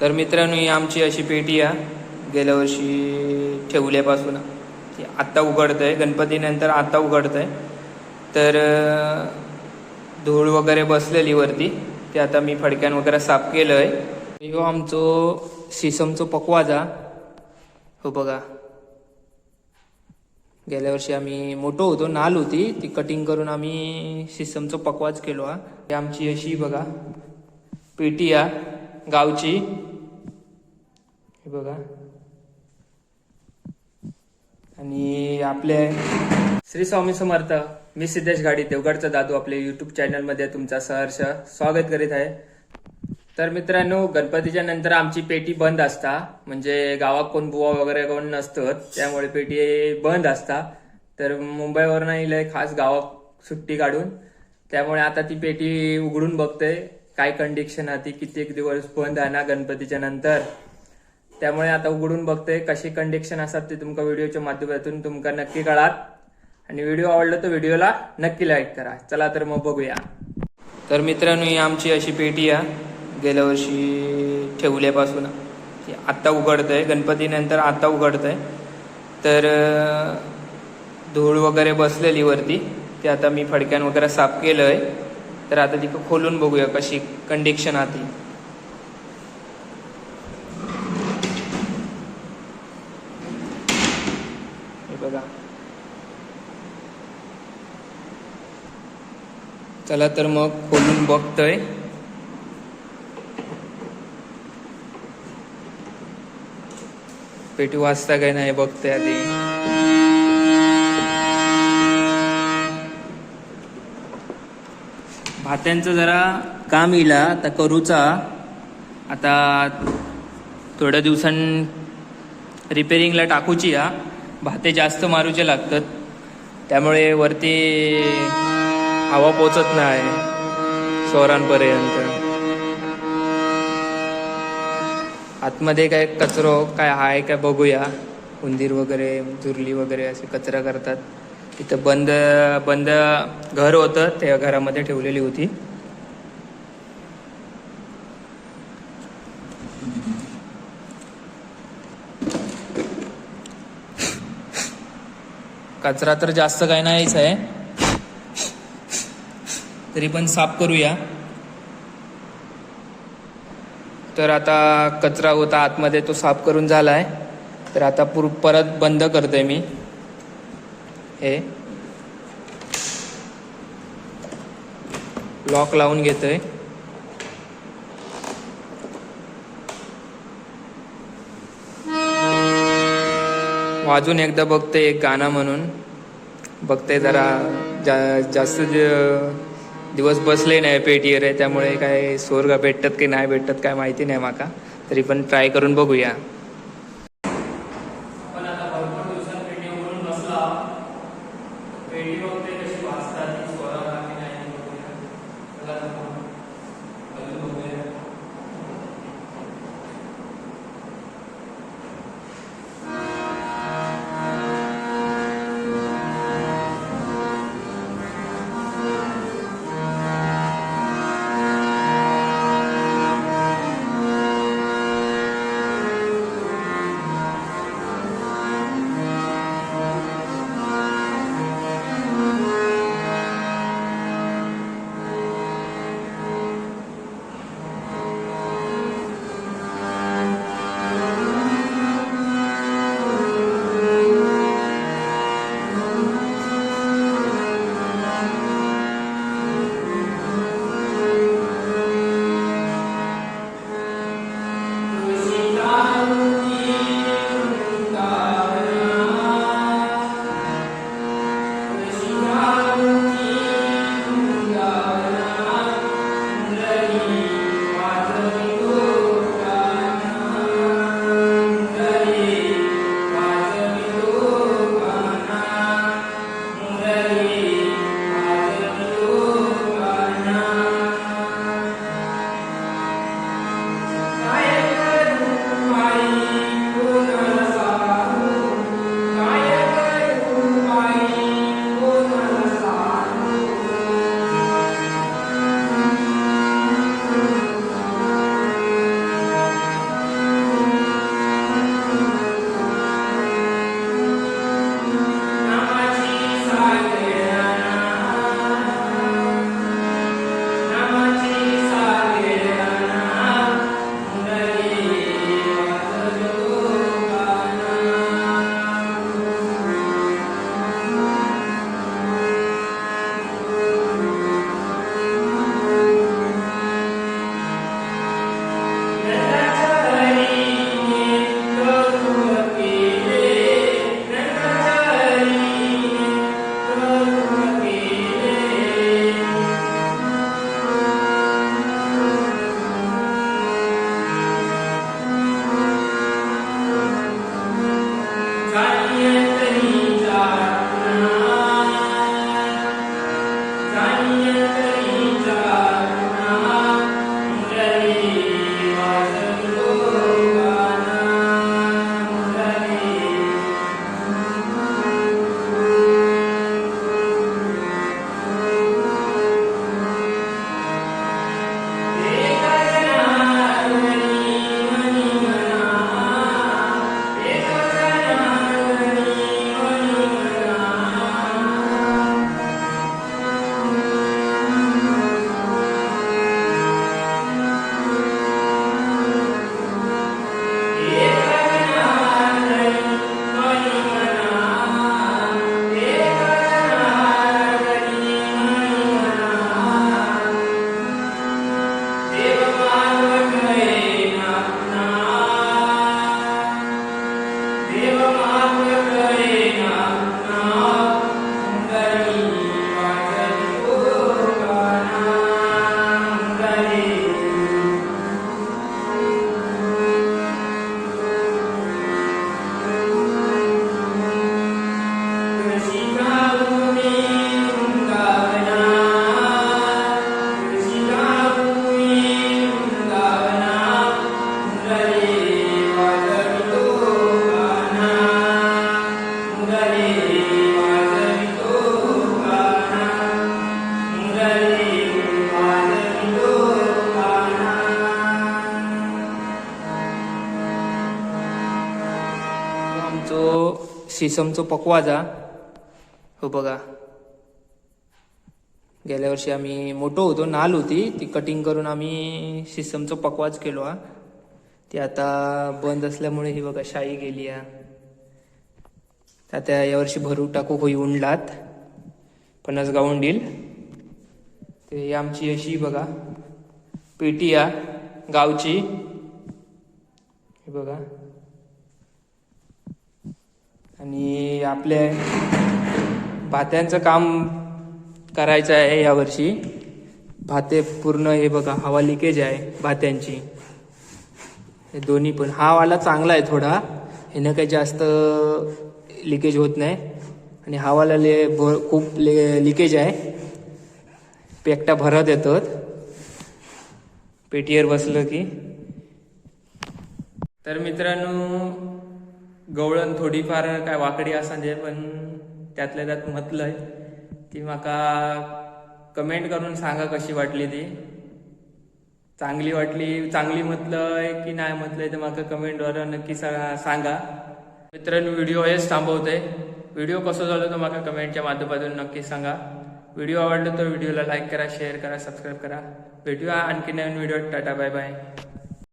तर मित्रांनो ही आमची अशी पेटी आहे गेल्या वर्षी ठेवल्यापासून. ती आत्ता उघडत आहे गणपतीनंतर आत्ता उघडत आहे तर धूळ वगैरे बसलेली वरती. ते आता मी फडक्यान वगैरे साफ केलं आहे हो आमचो सिसमचो पकवाजा. हो बघा. गेल्या वर्षी आम्ही मोठो होतो नाल होती. ती कटिंग करून आम्ही सिस्टमचं पकवाज केलो हा. आमची अशी बघा पेटी आ गावची. हे बघा. आणि आपले श्री स्वामी समर्थ मी सिद्धेश गाडी देवगडचा दादू आपल्या युट्यूब चॅनलमध्ये तुमचा सहर्ष स्वागत करीत आहे. तर मित्रांनो गणपतीच्या नंतर आमची पेटी बंद असता. म्हणजे गावात कोण बुवा वगैरे कोण नसतं त्यामुळे पेटी बंद असता. तर मुंबईवरनं येईल खास गावात सुट्टी काढून त्यामुळे आता ती पेटी उघडून बघते. काय कंडिशन आहे ती कित्येक दिवस बंद आहे ना गणपतीच्या नंतर. त्यामुळे आता उघडून बघतोय कशी कंडिशन असतात ते तुमका व्हिडिओच्या माध्यमातून तुमका नक्की कळात आणि व्हिडिओ आवडला तर व्हिडिओला नक्की लाईक करा. चला तर मग बघूया. तर मित्रांनो ही आमची अशी पेटी आहे. गेल्या वर्षी ठेवल्यापासून ती आत्ता उघडतंय. आहे गणपतीनंतर आत्ता उघडतंय. आहे तर धूळ वगैरे बसलेली वरती. ते आता मी फडक्यान वगैरे साफ केलं आहे तर आता तिकं खोलून बघूया कशी कंडिक्शन आहे ती हे बघा चला तर मग खोलून बघतोय. पेटी वाचता काय नाही बघतोय आधी. भात्यांचं जरा काम येईल आता करूचा. आता थोड्या दिवसां रिपेरिंगला टाकूची या भाते जास्त मारूचे लागतात. त्यामुळे वरती हवा पोचत नाही स्वरांपर्यंत आतमध्ये काय कचरो काय आहे काय बघूया. उंदीर वगैरे झुरली वगैरे असे कचरा करतात. तिथं बंद बंद घर होतं त्या घरामध्ये ठेवलेली होती. कचरा तर जास्त काही नाहीच आहे. तरी पण साफ करूया. तर आता कचरा होता आतमध्ये तो साफ करून झाला आहे तर आता पूर परत बंद करते मी. हे. लॉक लावून घेतोय. वाजून एकदा बघते एक गाणं म्हणून. बघते जरा जा जास्त ज- दिवस बसले नाही पेटीवर आहे त्यामुळे काय स्वर्ग भेटतात की नाही भेटतात काय माहिती नाही माका. तरी पण ट्राय करून बघूया. आपण Ranya सिसमचो पकवाजा हो बघा. गेल्या वर्षी आम्ही मोठो होतो नाल होती. ती कटिंग करून आम्ही सिसमचो पकवाज केलो हा. ती आता बंद असल्यामुळे ही बघा शाई गेली हा. आता यावर्षी भरू टाकू होई उंडलात. पन्नास गावून डील ते आमची अशी बघा पेटी या गावची. हे बघा. आणि आपल्या भात्यांचं काम करायचं आहे यावर्षी. भाते पूर्ण हे बघा हवा लिकेज आहे भात्यांची. हे दोन्ही पण. हा वाला चांगला आहे थोडा. ह्यानं काही जास्त लिकेज होत नाही. आणि हा वाला ले भ खूप ले लिकेज आहे. पेकटा भरत येतात. पेटीवर बसलं की. तर मित्रांनो गवळण थोडीफार काय वाकडी असा दे पण त्यातल्या त्यात म्हटलंय ती माका कमेंट करून सांगा कशी वाटली ती. चांगली वाटली चांगली म्हटलंय की नाही म्हटलंय तर माका कमेंटवर नक्की सांगा. मित्रांनो व्हिडिओ हेच थांबवते. व्हिडिओ कसं झालो तर माका कमेंटच्या माध्यमातून नक्की सांगा. व्हिडिओ आवडला तर व्हिडिओला लाईक करा शेअर करा सबस्क्राईब करा. भेटूया आणखी नवीन व्हिडिओ टाटा बाय बाय